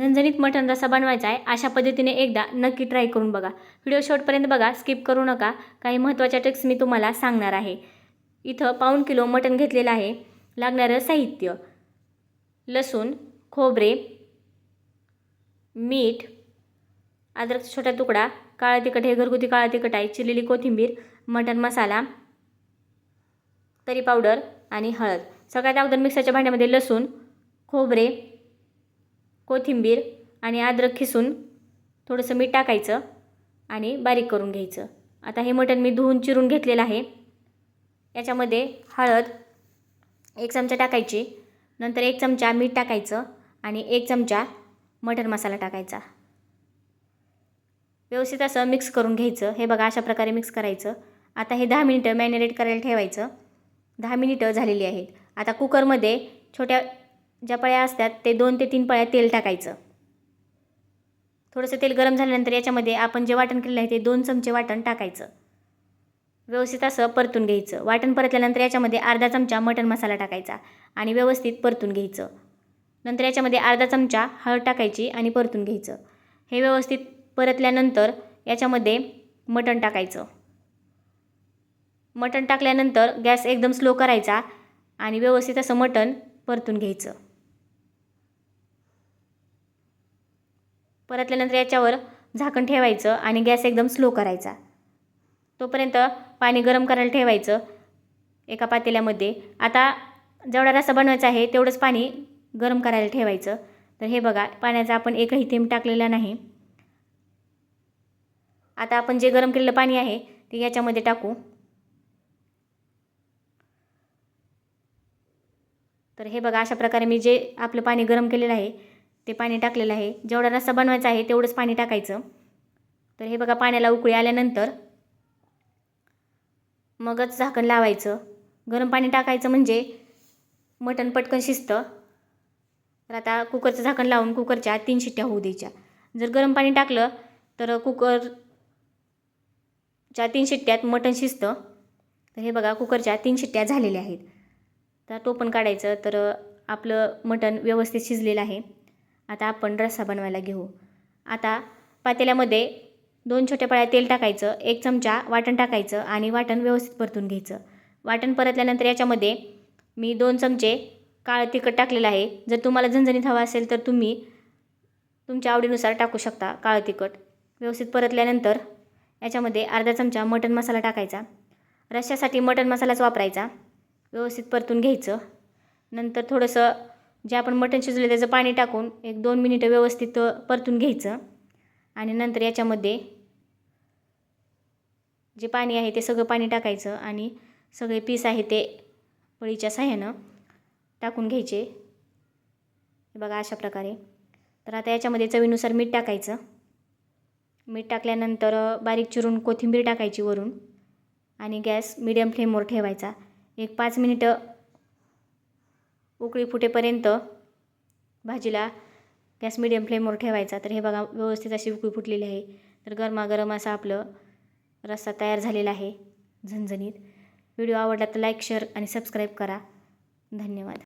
झणझणीत मटण रसा बनवायचा आहे अशा पद्धतीने एकदा नक्की ट्राय करून बघा. व्हिडिओ शॉर्टपर्यंत बघा स्किप करू नका. काही महत्त्वाच्या टिप्स मी तुम्हाला सांगणार आहे. इथं पाऊण किलो मटण घेतलेलं आहे. लागणारं साहित्य लसूण खोबरे मीठ अद्रक छोटा तुकडा काळा तिखट हे घरगुती काळा तिखट आहे चिरलेली कोथिंबीर मटण मसाला तरी पावडर आणि हळद. सगळ्यात अगोदर मिक्सरच्या भांड्यामध्ये लसूण खोबरे कोथिंबीर आणि अद्रक खिसून थोडंसं मीठ टाकायचं आणि बारीक करून घ्यायचं. आता हे मटण मी धुवून चिरून घेतलेलं आहे. याच्यामध्ये हळद एक चमचा टाकायची नंतर एक चमचा मीठ टाकायचं आणि एक चमचा मटण मसाला टाकायचा. व्यवस्थित असं मिक्स करून घ्यायचं. हे बघा अशा प्रकारे मिक्स करायचं. आता हे दहा मिनिटं मॅरिनेट करायला ठेवायचं. दहा मिनिटं झालेली आहेत. आता कुकरमध्ये छोट्या ज्या पळ्या असतात ते दोन ते तीन पळ्या तेल टाकायचं. थोडंसं तेल गरम झाल्यानंतर याच्यामध्ये आपण जे वाटण केलेलं आहे ते दोन चमचे वाटण टाकायचं. व्यवस्थित असं परतून घ्यायचं. वाटण परतल्यानंतर याच्यामध्ये अर्धा चमचा मटण मसाला टाकायचा आणि व्यवस्थित परतून घ्यायचं. नंतर याच्यामध्ये अर्धा चमचा हळद टाकायची आणि परतून घ्यायचं. हे व्यवस्थित परतल्यानंतर याच्यामध्ये मटण टाकायचं. मटण टाकल्यानंतर गॅस एकदम स्लो करायचा आणि व्यवस्थित असं मटण परतून घ्यायचं. परतल्यानंतर याच्यावर झाकण ठेवायचं आणि गॅस एकदम स्लो करायचा. तोपर्यंत पाणी गरम करायला ठेवायचं एका पातेल्यामध्ये. आता जेवढा रसा बनवायचा आहे तेवढंच पाणी गरम करायला ठेवायचं. तर हे बघा पाण्याचा आपण एकही थेंब टाकलेला नाही. आता आपण जे गरम केलेलं पाणी आहे ते याच्यामध्ये टाकू. तर हे बघा अशा प्रकारे मी जे आपलं पाणी गरम केलेलं आहे ते पाणी टाकलेलं आहे. जेवढा रस्सा बनवायचा आहे तेवढंच पाणी टाकायचं. तर हे बघा पाण्याला उकळी आल्यानंतर मगच झाकण लावायचं. गरम पाणी टाकायचं म्हणजे मटण पटकन शिजतं. तर आता कुकरचं झाकण लावून कुकरच्या तीन शिट्ट्या होऊ द्यायच्या. जर गरम पाणी टाकलं तर कुकरच्या तीन शिट्ट्यात मटण शिजतं. तर हे बघा कुकरच्या तीन शिट्ट्या झालेल्या आहेत. तर तो पण काढायचं. तर आपलं मटण व्यवस्थित शिजलेलं आहे. आता आपण रस्सा बनवायला घेऊ. आता पातेल्यामध्ये दोन छोट्या पळ्या तेल टाकायचं एक चमचा वाटण टाकायचं आणि वाटण व्यवस्थित परतून घ्यायचं. वाटण परतल्यानंतर याच्यामध्ये मी दोन चमचे काळं तिखट टाकलेलं आहे. जर तुम्हाला झणझणीत हवा असेल तर तुम्ही तुमच्या आवडीनुसार टाकू शकता काळं तिखट. व्यवस्थित परतल्यानंतर याच्यामध्ये अर्धा चमचा मटण मसाला टाकायचा. रश्श्यासाठी मटण मसालाच वापरायचा. व्यवस्थित परतून घ्यायचं. नंतर थोडंसं जे आपण मटण शिजवले त्याचं पाणी टाकून एक दोन मिनिटं व्यवस्थित परतून घ्यायचं. आणि नंतर याच्यामध्ये जे पाणी आहे ते सगळं पाणी टाकायचं आणि सगळे पीस आहे ते पळीच्या साह्यानं टाकून घ्यायचे. बघा अशा प्रकारे. तर आता याच्यामध्ये चवीनुसार मीठ टाकायचं. मीठ टाकल्यानंतर बारीक चिरून कोथिंबीर टाकायची वरून आणि गॅस मिडियम फ्लेमवर ठेवायचा. एक पाच मिनिटं उकळी फुटेपर्यंत भाजीला गॅस मिडियम फ्लेमवर ठेवायचा. तर हे बघा व्यवस्थित अशी उकळी फुटलेली आहे. तर गरमागरम असा आपलं रस्सा तयार झालेला आहे झणझणीत. व्हिडिओ आवडला तर लाईक शेअर आणि सबस्क्राईब करा. धन्यवाद.